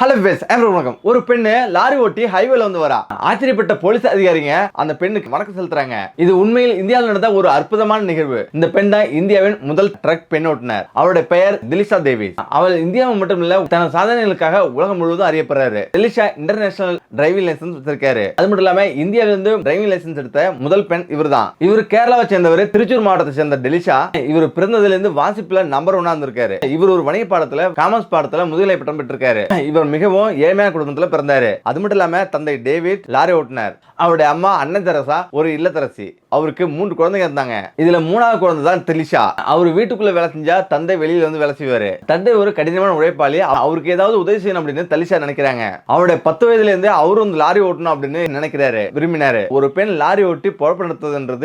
Hello base வணக்கம். ஒரு பெண்ணு லாரி ஓட்டி ஹைவேல வந்து வரா. ஆச்சரியப்பட்ட போலீஸ் அதிகாரிங்க அந்த பெண்ணுக்கு வணக்கம் செலுத்துறாங்க. இது உண்மையில் இந்தியாவில் நடந்த ஒரு அற்புதமான நிகழ்வு. இந்த பெண் தான் இந்தியாவின் முதல் ட்ரக் பெண் ஓட்டுனர் அவருடைய பெயர் திலிஷா தேவி. அவள் இந்தியாவை மட்டும் இல்ல தனது சாதனைகளுக்காக உலகம் முழுவதும் அறியப்படுறாரு. திலிஷா இன்டர்நேஷனல் டிரைவிங் லைசன்ஸ் வச்சிருக்காரு. அது மட்டும் இல்லாம இந்தியாவில இருந்து டிரைவிங் லைசன்ஸ் எடுத்த முதல் பெண் இவர்தான். இவர் கேரளாவை சேர்ந்தவர் திருச்சூர் மாவட்டத்தை சேர்ந்த டெலிஷா இவர் பிறந்ததுல இருந்து வாசிப்புல நம்பர் ஒன்னா இருந்திருக்காரு. இவர் ஒரு வணிக பாடத்துல காமர்ஸ் பாடத்துல முதுகலை பட்டம் பெற்றிருக்காரு. இவர் மிகவும் ஏழ்மையான குடும்பத்துல பிறந்தாரு. அது மட்டும் இல்லாம தந்தை டேவிட் லாரி ஓட்டினார். அவருடைய அம்மா அண்ணன் தெரசா ஒரு இல்லத்தரசி அவருக்கு மூன்று குழந்தைங்க இருந்தாங்க. இதுல மூணாவது குழந்தை தான் திலிஷா அவர் வீட்டுக்குள்ள வேலை செஞ்சா தந்தை வெளியில வந்து வேலை செய்வாரு. தந்தை ஒரு கடினமான உழைப்பாளி. அவருக்கு ஏதாவது உதவி செய்யணும் அப்படின்னு தலிஷா நினைக்கிறாங்க. அவருடைய பத்து வயதுல இருந்தே அவரும் வந்து லாரி ஓட்டணும் அப்படின்னு நினைக்கிறாரு விரும்பினாரு. ஒரு பெண் லாரி ஓட்டி பொழப்பு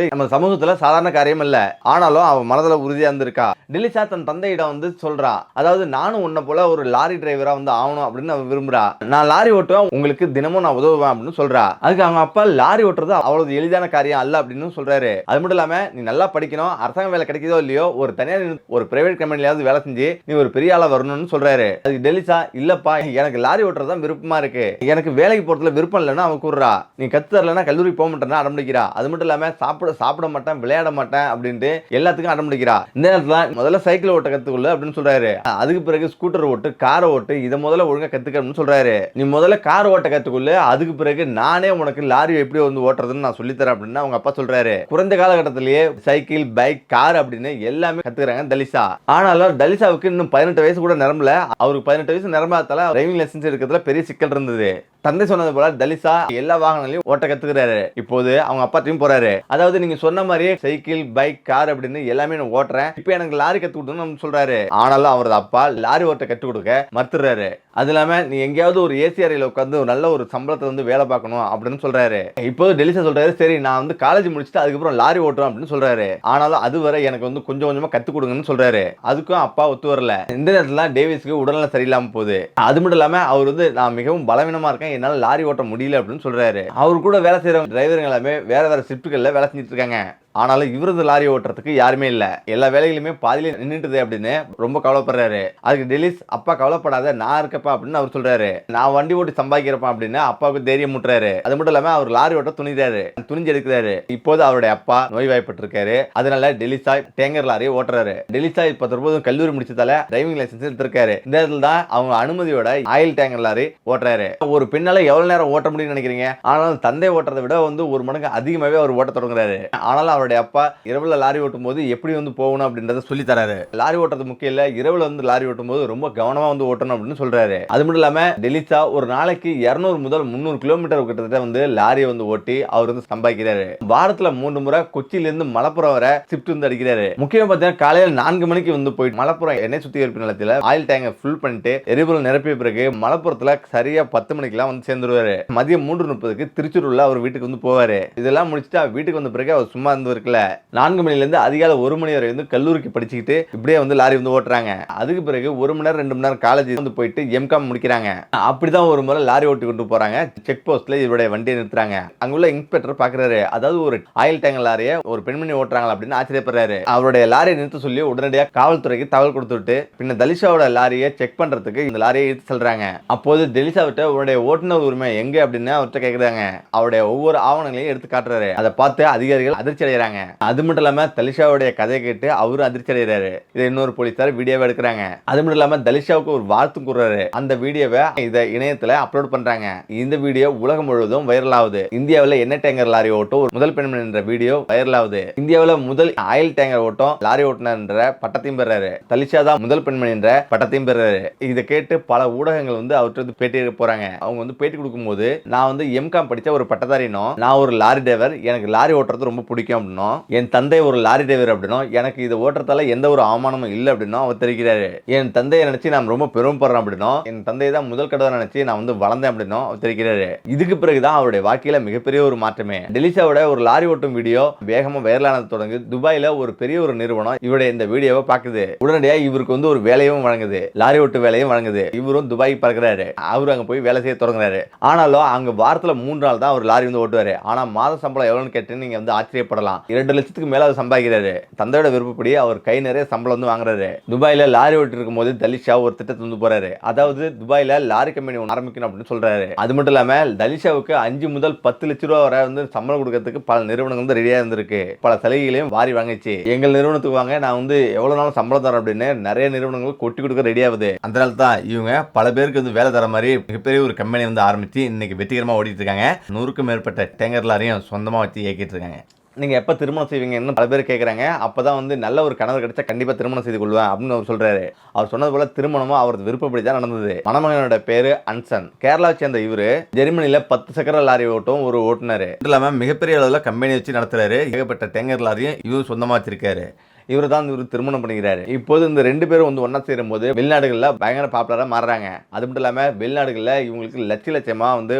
நம்ம சமூகத்துல சாதாரண காரியம் இல்ல. ஆனாலும் அவ மனதுல உறுதியா இருந்திருக்கா. டெலிஷா தன் தந்தையிடம் வந்து சொல்றா. அதாவது நானும் உன்னை போல ஒரு லாரி டிரைவரா வந்து ஆகணும் அப்படின்னு அவ விரும்புறா. நான் லாரி ஓட்டுவேன் உங்களுக்கு தினமும் நான் உதவுவேன் அப்படின்னு சொல்றா. அதுக்கு அவங்க அப்பா லாரி ஓட்டுறது அவ்வளவு எளிதான காரியம் அல்ல அப்படின்னு சொல்றாரு. அது மட்டும் இல்லாம நீ நல்லா படிக்கணும் அரசாங்க வேலை கிடைக்குதோ இல்லையோ ஒரு தனியார் ஒரு பிரைவேட் கம்பெனிலாவது வேலை செஞ்சு நீ ஒரு பெரிய ஆளா வரணும்னு சொல்றாரு. அதுக்கு டெலிசா இல்லப்பா எனக்கு லாரி ஓட்டுறது தான் விருப்பமா இருக்கு. எனக்கு வேலைக்கு போறதுல விருப்பம் இல்லைன்னு அவன் கூறுறா. நீ கத்து தரலன்னா கல்லூரிக்கு போக மாட்டேன்னா அடம்பிடிக்கிறா. அது மட்டும் இல்லாம சாப்பிட சாப்பிட மாட்டேன் விளையாட மாட்டேன் அப்படின்ட்டு எல்லாத்துக்கும் அடம்பிடிக்கிறா. இந்த நேரத்துல முதல்ல சைக்கிள் ஓட்ட கத்துக்கொள்ளு அப்படின்னு சொல்றாரு. அதுக்கு பிறகு ஸ்கூட்டர் ஓட்டு காரை ஓட்டு இதை முதல்ல ஒழுங்கா கற்றுக்கணும்னு சொல்கிறாரு சொல்றாரு. நீ முதல்ல கார் ஓட்ட கத்துக்கொள்ளு அதுக்கு பிறகு நானே உனக்கு லாரி எப்படி வந்து ஓட்டுறதுன்னு நான் சொல்லித்தரேன் அப்படின்னு அவங்க அப்பா சொல்றாரு. குறைந்த காலகட்டத்திலேயே சைக்கிள் பைக் கார் அப்படின்னு எல்லாமே கத்துக்கிறாங்க தலிசா ஆனாலும் தலிசாவுக்கு இன்னும் பதினெட்டு வயசு கூட நிரம்பல. அவருக்கு பதினெட்டு வயசு நிரம்பாதால டிரைவிங் லைசன்ஸ் எடுக்கிறதுல பெரிய சிக்கல் இருந்தது. தந்தை சொன்னது போல தலிசா எல்லா வாகனங்களையும் ஓட்ட கத்துக்கிறாரு. இப்போது அவங்க அப்பாத்தையும் போறாரு. அதாவது நீங்க சொன்ன மாதிரியே சைக்கிள் பைக் கார் அப்படின்னு எல்லாமே நான் ஓட்டுறேன். இப்போ எனக்கு லாரி கத்து கொடுக்கணும்னு சொல்றாரு. ஆனாலும் அவரது அப்பா லாரி ஓட்ட கத்து கொடுக்க மறுத்துறாரு அது இல்லாம நீ எங்கேயாவது ஒரு ஏசி அறையில் உட்காந்து ஒரு நல்ல ஒரு சம்பளத்தை வந்து வேலை பார்க்கணும் அப்படின்னு சொல்கிறாரு இப்போது டெலிசா சொல்கிறாரு சரி நான் வந்து காலேஜ் முடிச்சுட்டு அதுக்கப்புறம் லாரி ஓட்டுறேன் அப்படின்னு சொல்கிறாரு ஆனாலும் அது வரை எனக்கு வந்து கொஞ்சம் கொஞ்சமாக கற்றுக் கொடுங்கன்னு சொல்கிறாரு அதுக்கும் அப்பா ஒத்து வரல. இந்த நேரத்துல டேவிஸ்க்கு உடல்நலம் சரியில்லாமல் போகுது. அது மட்டும் இல்லாமல் அவர் வந்து நான் மிகவும் பலவீனமாக இருக்கேன் என்னால் லாரி ஓட்ட முடியல அப்படின்னு சொல்கிறாரு அவர் கூட வேலை செய்கிற டிரைவருங்க எல்லாமே வேறு வேறு ஷிஃப்ட்களில் வேலை செஞ்சுட்டு இருக்காங்க. ஆனாலும் இவரது லாரி ஓட்டுறதுக்கு யாருமே இல்லை. எல்லா வேலைகளுமே பாதியிலே நின்றுட்டுது அப்படின்னு ரொம்ப கவலைப்படுறாரு. அதுக்கு டெலிஸ் அப்பா கவலைப்படாத நான் இருக்கப்பா அப்படின்னு அவர் சொல்றாரு. நான் வண்டி ஓட்டி சம்பாதிக்கிறப்பா அப்படின்னு அப்பாவுக்கு தைரியம் முட்டுறாரு. அது மட்டும் இல்லாம அவர் லாரி ஓட்ட துணிறாரு துணிஞ்சு எடுக்கிறாரு. இப்போது அவருடைய அப்பா நோய்வாய்ப்பட்டிருக்காரு. அதனால டெலிசா டேங்கர் லாரி ஓட்டுறாரு. டெலிசா இப்ப தற்போது கல்லூரி முடிச்சதால டிரைவிங் லைசன்ஸ் எடுத்திருக்காரு. இந்த இடத்துல தான் அவங்க அனுமதியோட ஆயில் டேங்கர் லாரி ஓட்டுறாரு. ஒரு பெண்ணால எவ்வளவு நேரம் ஓட்ட முடியும்னு நினைக்கிறீங்க? ஆனாலும் தந்தை ஓட்டுறதை விட வந்து ஒரு மடங்கு அதிகமாகவே அவர் ஓட்ட தொடங்குறாரு. ஆனாலும் அவருடைய அப்பா இரவுல லாரி ஓட்டும் போது எப்படி வந்து போகணும் அப்படின்றத சொல்லி தராரு லாரி ஓட்டுறது முக்கியம் இல்லை இரவுல வந்து லாரி ஓட்டும் போது ரொம்ப கவனமா வந்து ஓட்டணும் அப்படின்னு சொல்றாரு. அது மட்டும் இல்லாமல் டெலிசா ஒரு நாளைக்கு 200 முதல் முந்நூறு கிலோமீட்டர் கிட்டத்தட்ட வந்து லாரியை வந்து ஓட்டி அவர் வந்து சம்பாதிக்கிறாரு. வாரத்தில் மூன்று முறை கொச்சியிலேருந்து மலப்புரம் வர ஷிஃப்ட் வந்து அடிக்கிறாரு. முக்கியம் பார்த்தீங்கன்னா காலையில் நான்கு மணிக்கு வந்து போயிட்டு மலப்புரம் எண்ணெய் சுத்திகரிப்பு நிலத்தில் ஆயில் டேங்கை ஃபுல் பண்ணிட்டு எரிபொருள் நிரப்பிய பிறகு மலப்புரத்தில் சரியா பத்து மணிக்கெல்லாம் வந்து சேர்ந்துருவாரு. மதியம் மூன்று முப்பதுக்கு திருச்சூர்ல அவர் வீட்டுக்கு வந்து போவார். இதெல்லாம் முடிச்சுட்டு வீட்டுக்கு வந்த பிறகு அவர் சும்மா இருந்து இருக்குல்ல நான்கு மணில இருந்து அதிகாலை ஒரு மணி வரை வந்து கல்லூரிக்கு படிச்சுக்கிட்டு இப்படியே வந்து லாரி வந்து ஓட்டுறாங்க. அதுக்கு பிறகு ஒரு மணி நேரம் ரெண்டு மணி நேரம் காலேஜ் வந்து போயிட்டு எம்காம் முடிக்கிறாங்க. அப்படிதான் ஒரு முறை லாரி ஓட்டி கொண்டு போறாங்க. செக் போஸ்ட்ல இவருடைய வண்டியை நிறுத்துறாங்க. அங்குள்ள இன்ஸ்பெக்டர் பாக்குறாரு. அதாவது ஒரு ஆயில் டேங்கர் லாரியை ஒரு பெண்மணி ஓட்டுறாங்களா அப்படின்னு ஆச்சரியப்படுறாரு. அவருடைய லாரியை நிறுத்த சொல்லி உடனடியாக காவல்துறைக்கு தகவல் கொடுத்துட்டு பின்ன தலிஷாவோட லாரியை செக் பண்றதுக்கு இந்த லாரியை எடுத்து சொல்றாங்க. அப்போது தலிஷாவிட்ட அவருடைய ஓட்டுநர் உரிமை எங்க அப்படின்னு அவர்கிட்ட கேக்குறாங்க. அவருடைய ஒவ்வொரு ஆவணங்களையும் எடுத்து காட்டுறாரு. அதை பார்த்து அதிகாரிகள் அதிர்ச்சி அடைகிறாங்க அது மட்டும் இல்லாம தலிஷாவுடைய கதையை கேட்டு அவரும் அதிர்ச்சி அடைகிறாரு. இதை இன்னொரு போலீஸார் வீடியோவை எடுக்கிறாங்க. அது மட்டும் இல்லாம தலிஷாவுக்கு ஒரு வாழ்த்து கூறுறாரு. அந்த வீடியோவை இதை இணையத்துல அப்லோட் பண்றாங்க. இந்த வீடியோ உலகம் முழுவதும் வைரல் ஆகுது. இந்தியாவில் என்ன டேங்கர் லாரி ஓட்டும்? ஒரு முதல் பெண்மணி என்ற வீடியோ வைரல் ஆகுது. இந்தியாவில் முதல் ஆயில் டேங்கர் ஓட்டம் லாரி ஓட்டுனர் என்ற பட்டத்தையும் பெறாரு. தலிஷா தான் முதல் பெண்மணி என்ற பட்டத்தையும் பெறாரு. இதை கேட்டு பல ஊடகங்கள் வந்து அவர்கிட்ட வந்து பேட்டி எடுக்க போறாங்க. அவங்க வந்து பேட்டி கொடுக்கும்போது நான் வந்து எம்காம் படிச்ச ஒரு பட்டதாரினும் நான் ஒரு லாரி டிரைவர் எனக்கு லாரி ஓட்டுறது ரொம்ப பிடிக்கும் அப்படின்னா என் தந்தை ஒரு லாரி டிரைவர் அப்படின்னும் எனக்கு இது ஓட்டுறதால எந்த ஒரு அவமானமும் இல்லை அப்படின்னும் அவர் தெரிவிக்கிறாரு என் தந்தையை நினைச்சு நான் ரொம்ப பெருமைப்படுறேன் அப்படின்னா என் தந்தையை தான் முதல் கடவுளை நினைச்சு நான் வந்து வளர்ந்தேன் அப்படின்னும் அவர் தெரிவிக்கிறாரு இதுக்கு பிறகுதான் அவருடைய வாழ்க்கையில மிகப்பெரிய ஒரு மாற்றமே. டெலிசாவோட ஒரு லாரி ஓட்டும் வீடியோ வேகமா வைரலானது தொடங்கி துபாயில ஒரு பெரிய ஒரு நிறுவனம் இவருடைய இந்த வீடியோவை பார்க்குது. உடனடியா இவருக்கு வந்து ஒரு வேலையும் வழங்குது. லாரி ஓட்டு வேலையும் வழங்குது. இவரும் துபாய் பறக்குறாரு. அவரு அங்க போய் வேலை செய்ய தொடங்குறாரு. ஆனாலும் அங்க வாரத்துல மூன்று நாள் தான் அவர் லாரி வந்து ஓட்டுவாரு. ஆனா மாத சம்பளம் எவ்வளவுன்னு கேட்டு நீங்க வந்து ஆச்சரியப்படலாம். இரண்டு லட்சத்துக்கு மேல அவர் சம்பாதிக்கிறாரு. தந்தையோட விருப்பப்படி அவர் கை நிறைய சம்பளம் வந்து வாங்குறாரு. துபாயில லாரி ஓட்டி இருக்கும் போது தலிஷா ஒரு திட்டத்தை வந்து போறாரு. அதாவது துபாயில லாரி கம்பெனி ஒன்று ஆரம்பிக்கணும் அப்படின்னு சொல்றாரு. அது மட்டும் இல்லாம தலிஷாவுக்கு அஞ்சு முதல் பத்து லட்ச ரூபா வரை வந்து சம்பளம் கொடுக்கறதுக்கு பல நிறுவனங்கள் வந்து ரெடியா இருந்திருக்கு. பல சலுகைகளையும் வாரி வாங்கிச்சு. எங்கள் நிறுவனத்துக்கு வாங்க நான் வந்து எவ்வளவு நாள் சம்பளம் தரேன் அப்படின்னு நிறைய நிறுவனங்கள் கொட்டி கொடுக்க ரெடியாகுது அதனால தான் இவங்க பல பேருக்கு வந்து வேலை தர மாதிரி மிகப்பெரிய ஒரு கம்பெனி வந்து ஆரம்பிச்சு இன்னைக்கு வெற்றிகரமா ஓடிட்டு இருக்காங்க. நூறுக்கும் மேற்பட்ட டேங்கர் லாரியும் சொந்தமா வச்சு இயக்கிட்டு இருக்காங்க. நீங்கள் எப்போ திருமணம் செய்வீங்கன்னு பல பேர் கேட்குறாங்க அப்போ தான் வந்து நல்ல ஒரு கணவர் கிடைச்சா கண்டிப்பாக திருமணம் செய்து கொள்வேன் அப்படின்னு அவர் சொல்கிறாரு அவர் சொன்னது போல் திருமணமும் அவரது விருப்பப்படி தான் நடந்தது. மணமகனோட பேர் அன்சன். கேரளாவை சேர்ந்த இவரு ஜெர்மனியில் பத்து சக்கர லாரி ஓட்டும் ஒரு ஓட்டுநர். இது இல்லாமல் மிகப்பெரிய அளவில் கம்பெனி வச்சு நடத்துகிறாரு ஏகப்பட்ட டேங்கர் லாரியும் இவர் சொந்தமாக வச்சிருக்காரு. இவர் தான் இவர் திருமணம் பண்ணிக்கிறாரு. இப்போது இந்த ரெண்டு பேரும் வந்து ஒன்றா சேரும் போது வெளிநாடுகளில் பயங்கர பாப்புலராக மாறுறாங்க. அது மட்டும் இல்லாமல் வெளிநாடுகளில் இவங்களுக்கு லட்ச லட்சமாக வந்து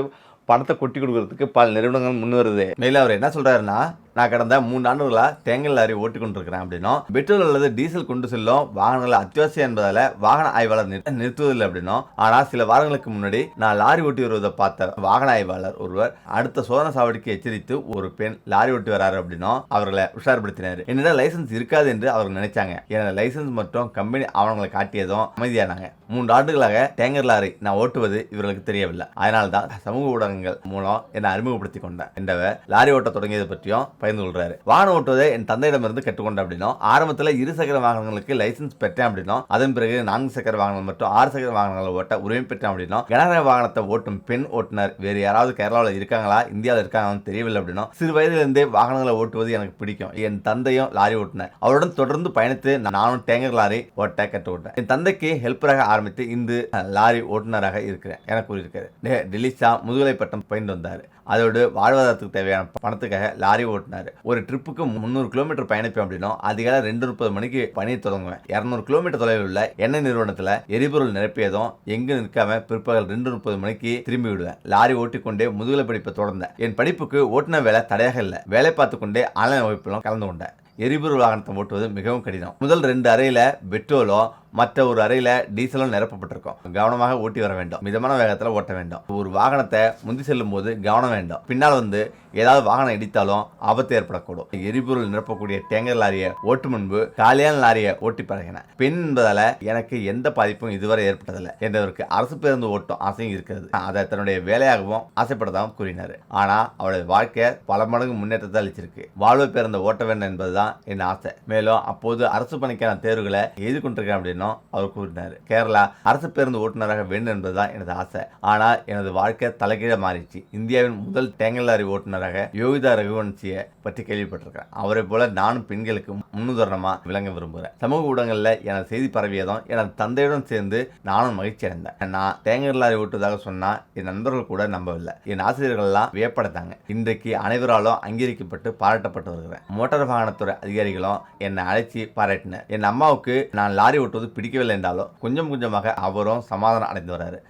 பணத்தை கொட்டி கொடுக்கறதுக்கு பல நிறுவனங்கள் முன் வருது மேலும் அவர் என்ன சொல்கிறாருன்னா நான் கடந்த மூன்று ஆண்டுகளாக தேங்காய் லாரி ஓட்டிக்கொண்டிருக்கிறேன் அப்படின்னா அப்படின்னும். பெட்ரோல் அல்லது டீசல் கொண்டு செல்லும் வாகனங்கள் அத்தியாவசியம் என்பதால வாகன ஆய்வாளர் நிறு- நிறுத்துவதில்லை அப்படின்னும். ஆனால் சில வாரங்களுக்கு முன்னாடி நான் லாரி ஓட்டி வருவதை பார்த்த வாகன ஆய்வாளர் ஒருவர் அடுத்த சோதனை சாவடிக்கு எச்சரித்து ஒரு பெண் லாரி ஓட்டி வராரு அப்படின்னும். அவர்களை உஷார்படுத்தினார். என்னிடம் லைசன்ஸ் இருக்காது என்று அவர்கள் நினைச்சாங்க. எனது லைசன்ஸ் மற்றும் கம்பெனி ஆவணங்களை காட்டியதும் அமைதியானாங்க. மூன்று ஆண்டுகளாக டேங்கர் லாரி நான் ஓட்டுவது இவர்களுக்கு தெரியவில்லை. அதனால்தான் சமூக ஊடகங்கள் மூலம் என்னை அறிமுகப்படுத்தி கொண்டேன். என்றவர் லாரி ஓட்ட தொடங்கியது பற்றியும் பகிர்ந்து கொள்றாரு வாகனம் ஓட்டுவதை என் தந்தையிடமிருந்து கற்றுக்கொண்ட அப்படின்னும் ஆரம்பத்தில் இரு சக்கர வாகனங்களுக்கு லைசன்ஸ் பெற்றேன் அப்படின்னும் அதன் பிறகு நான்கு சக்கர வாகனங்கள் மற்றும் ஆறு சக்கர வாகனங்களை ஓட்ட உரிமை பெற்றேன் அப்படின்னா கனரக வாகனத்தை ஓட்டும் பெண் ஓட்டுநர் வேறு யாராவது கேரளாவில் இருக்காங்களா இந்தியாவில் இருக்காங்கன்னு தெரியவில்லை அப்படின்னும் சிறு வயதிலிருந்தே வாகனங்களை ஓட்டுவது எனக்கு பிடிக்கும். என் தந்தையும் லாரி ஓட்டுனர். அவருடன் தொடர்ந்து பயணித்து நானும் டேங்கர் லாரி ஓட்ட கற்றுக்கொண்டேன். என் தந்தைக்கு ஹெல்ப்பராக ஆரம்பித்து இந்து லாரி ஓட்டுநராக இருக்கிறேன் என கூறியிருக்காரு டெ- முதுகலை பட்டம் பயின்று வந்தார். அதோடு வாழ்வாதாரத்துக்கு தேவையான பணத்துக்காக லாரி ஓட்டினார். ஒரு ட்ரிப்புக்கு முந்நூறு கிலோமீட்டர் பயணிப்பேன் அப்படின்னா அதிகாலை ரெண்டு முப்பது மணிக்கு பணியை தொடங்குவேன். இரநூறு கிலோமீட்டர் தொலைவில் உள்ள எண்ணெய் நிறுவனத்தில் எரிபொருள் நிரப்பியதும் எங்கு நிற்காம பிற்பகல் ரெண்டு முப்பது மணிக்கு திரும்பி விடுவேன். லாரி ஓட்டிக்கொண்டே முதுகலை படிப்பை தொடர்ந்தேன். என் படிப்புக்கு ஓட்டுன வேலை தடையாக இல்லை. வேலை பார்த்து கொண்டே ஆன்லைன் வகுப்பிலும் கலந்து கொண்டேன். எரிபொருள் வாகனத்தை ஓட்டுவது மிகவும் கடினம். முதல் ரெண்டு அறையில பெட்ரோலோ மற்ற ஒரு அறையில டீசலும் நிரப்பப்பட்டிருக்கும். கவனமாக ஓட்டி வர வேண்டும். மிதமான வேகத்தில் ஓட்ட வேண்டும். ஒரு வாகனத்தை முந்தி செல்லும் போது கவனம் வேண்டும். பின்னால் வந்து ஏதாவது வாகனம் இடித்தாலும் ஆபத்து ஏற்படக்கூடும். எரிபொருள் நிரப்பக்கூடிய டேங்கர் லாரியை ஓட்டு முன்பு காலியான லாரியை ஓட்டி பழகின. பெண் என்பதால எனக்கு எந்த பாதிப்பும் இதுவரை ஏற்பட்டதில்லை என்றவருக்கு அரசு பேருந்து ஓட்டும் ஆசையும் இருக்கிறது. அதை தன்னுடைய வேலையாகவும் ஆசைப்பட்டதாகவும் கூறினார். ஆனா அவளது வாழ்க்கை பல மடங்கு முன்னேற்றத்தை அளிச்சிருக்கு. வாழ்வு பேருந்து ஓட்ட வேண்டும் என்பதுதான் என் ஆசை. மேலும் அப்போது அரசு பணிக்கான தேர்வுகளை எழுதி கொண்டிருக்கேன் அப்படின்னும் அவர் கூறினார். கேரளா அரசு பேருந்து ஓட்டுநராக வேண்டும் என்பதுதான் எனது ஆசை. ஆனால் எனது வாழ்க்கை தலைகீழ மாறிடுச்சு. இந்தியாவின் முதல் டேங்கல் லாரி ஓட்டுநராக யோகிதா ரகுவன்சியை பற்றி கேள்விப்பட்டிருக்கேன் அவரை போல நானும் பெண்களுக்கு முன்னுதாரணமா விளங்க விரும்புகிறேன். சமூக ஊடகங்களில் எனது செய்தி பரவியதும் எனது தந்தையுடன் சேர்ந்து நானும் மகிழ்ச்சி அடைந்தேன். நான் டேங்கர் லாரி ஓட்டுவதாக சொன்னால் என் நண்பர்கள் கூட நம்பவில்லை. என் ஆசிரியர்கள்லாம் வியப்படைத்தாங்க இன்றைக்கு அனைவராலும் அங்கீகரிக்கப்பட்டு பாராட்டப்பட்டு வருகிறேன். மோட்டார் வாகனத்துறை அதிகாரிகளும் என்னை அழைச்சி பாராட்டினர். என் அம்மாவுக்கு நான் லாரி ஓட்டுவது பிடிக்கவில்லை என்றாலும் கொஞ்சம் கொஞ்சமாக அவரும் சமாதானம் அடைந்து வர்றாரு.